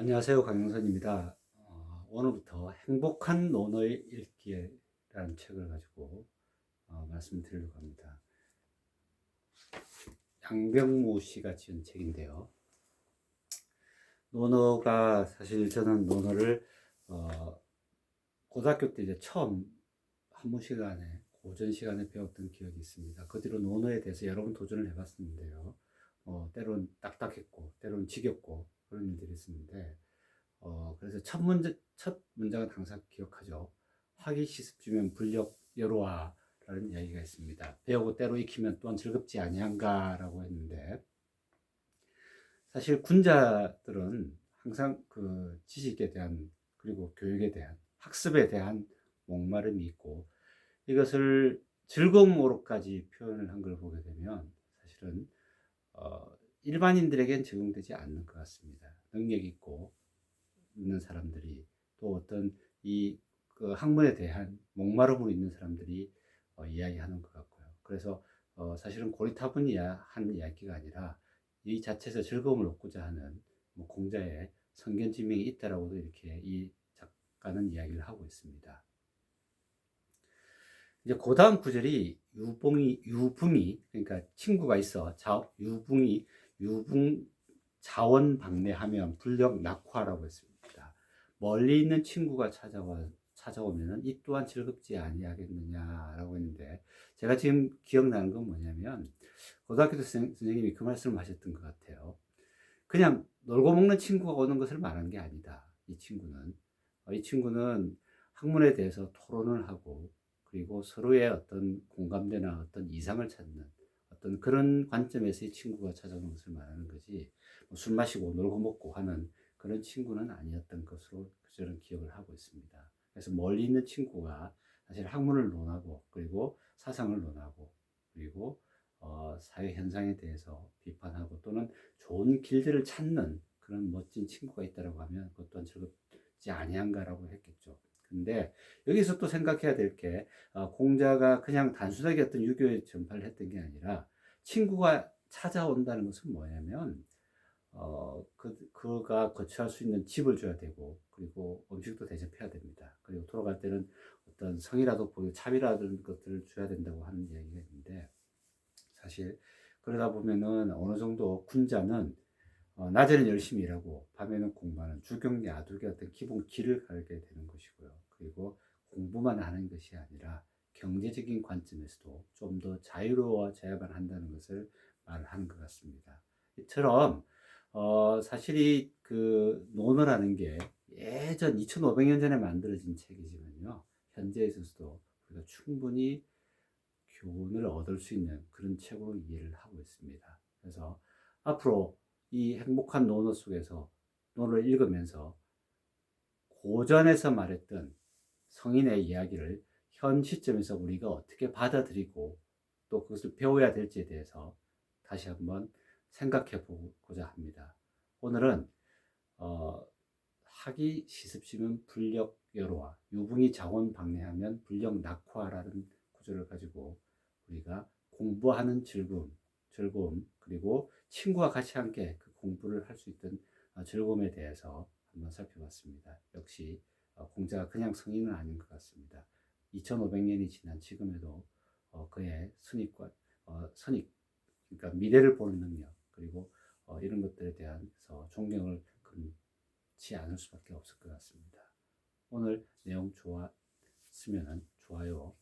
안녕하세요. 강영선입니다. 어, 오늘부터 행복한 논어의 읽기라는 책을 가지고 어, 말씀드리려고 합니다. 양병무 씨가 지은 책인데요. 논어가 사실 저는 논어를 어, 고등학교 때 이제 처음 한문 시간에 고전 시간에 배웠던 기억이 있습니다. 그 뒤로 논어에 대해서 여러 번 도전을 해봤는데요. 어, 때론 딱딱했고, 때론 지겹고, 그런 일들이 있었는데, 어, 그래서 첫 문제, 첫 문장은 항상 기억하죠. 학이 시습주면 불력 여로와 라는 이야기가 있습니다. 배우고 때로 익히면 또한 즐겁지 아니한가 라고 했는데, 사실 군자들은 항상 그 지식에 대한, 그리고 교육에 대한, 학습에 대한 목마름이 있고, 이것을 즐거움으로까지 표현을 한 걸 보게 되면, 사실은 어, 일반인들에겐 적용되지 않는 것 같습니다. 능력 있고 있는 사람들이 또 어떤 이 그 학문에 대한 목마름으로 있는 사람들이 어, 이야기하는 것 같고요. 그래서 어, 사실은 고리타분한 이야기가 아니라 이 자체에서 즐거움을 얻고자 하는 뭐 공자의 성견지명이 있다라고도 이렇게 이 작가는 이야기를 하고 있습니다. 이제 그 다음 구절이 유봉이 유붕이 그러니까 친구가 있어 자 유붕이 유붕 자원 방내하면 불력 낙화라고 했습니다. 멀리 있는 친구가 찾아와 찾아오면은 이 또한 즐겁지 아니하겠느냐라고 했는데 제가 지금 기억나는 건 뭐냐면 고등학교 때 선- 선생님이 그 말씀을 하셨던 것 같아요. 그냥 놀고 먹는 친구가 오는 것을 말하는 게 아니다. 이 친구는 어, 이 친구는 학문에 대해서 토론을 하고 그리고 서로의 어떤 공감대나 어떤 이상을 찾는 어떤 그런 관점에서 이 친구가 찾아오는 것을 말하는 거지 뭐술 마시고 놀고 먹고 하는 그런 친구는 아니었던 것으로 저는 기억을 하고 있습니다. 그래서 멀리 있는 친구가 사실 학문을 논하고 그리고 사상을 논하고 그리고 어, 사회 현상에 대해서 비판하고 또는 좋은 길들을 찾는 그런 멋진 친구가 있다라고 하면 그것 또한 즐겁지 아니한가라고 했겠죠. 근데 여기서 또 생각해야 될게 어, 공자가 그냥 단순하게 어떤 유교의 전파를 했던 게 아니라 친구가 찾아온다는 것은 뭐냐면 어, 그, 그가 거처할 수 있는 집을 줘야 되고, 그리고 음식도 대접해야 됩니다. 그리고 돌아갈 때는 어떤 성이라도 보이고 차비라든 것들을 줘야 된다고 하는 이야기가 있는데, 사실, 그러다 보면은 어느 정도 군자는 어, 낮에는 열심히 일하고, 밤에는 공부하는 주경 야둑의 어떤 기본 길을 가게 되는 것이고요. 그리고 공부만 하는 것이 아니라 경제적인 관점에서도 좀 더 자유로워져야만 한다는 것을 말하는 것 같습니다. 이처럼 어, 사실 이 그 논어라는 게 예전 2500년 전에 만들어진 책이지만요. 현재에 있어서도 우리가 충분히 교훈을 얻을 수 있는 그런 책으로 이해를 하고 있습니다. 그래서 앞으로 이 행복한 논어 속에서 논어를 읽으면서 고전에서 말했던 성인의 이야기를 현 시점에서 우리가 어떻게 받아들이고 또 그것을 배워야 될지에 대해서 다시 한번 생각해 보고자 합니다. 오늘은 어, 학이 시습시면 불력 여로와 유붕이 자원 방해하면 불력 낙화라는 구조를 가지고 우리가 공부하는 즐거움, 즐거움 그리고 친구와 같이 함께 그 공부를 할 수 있던 어, 즐거움에 대해서 한번 살펴봤습니다. 역시 어, 공자가 그냥 성인은 아닌 것 같습니다. 2500년이 지난 지금에도 어, 그의 선입과 어, 선입 그러니까 미래를 보는 능력 그리고 어, 이런 것들에 대해서 존경을 금치 않을 수밖에 없을 것 같습니다. 오늘 내용 좋았으면 좋아요,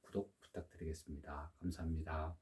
구독 부탁드리겠습니다. 감사합니다.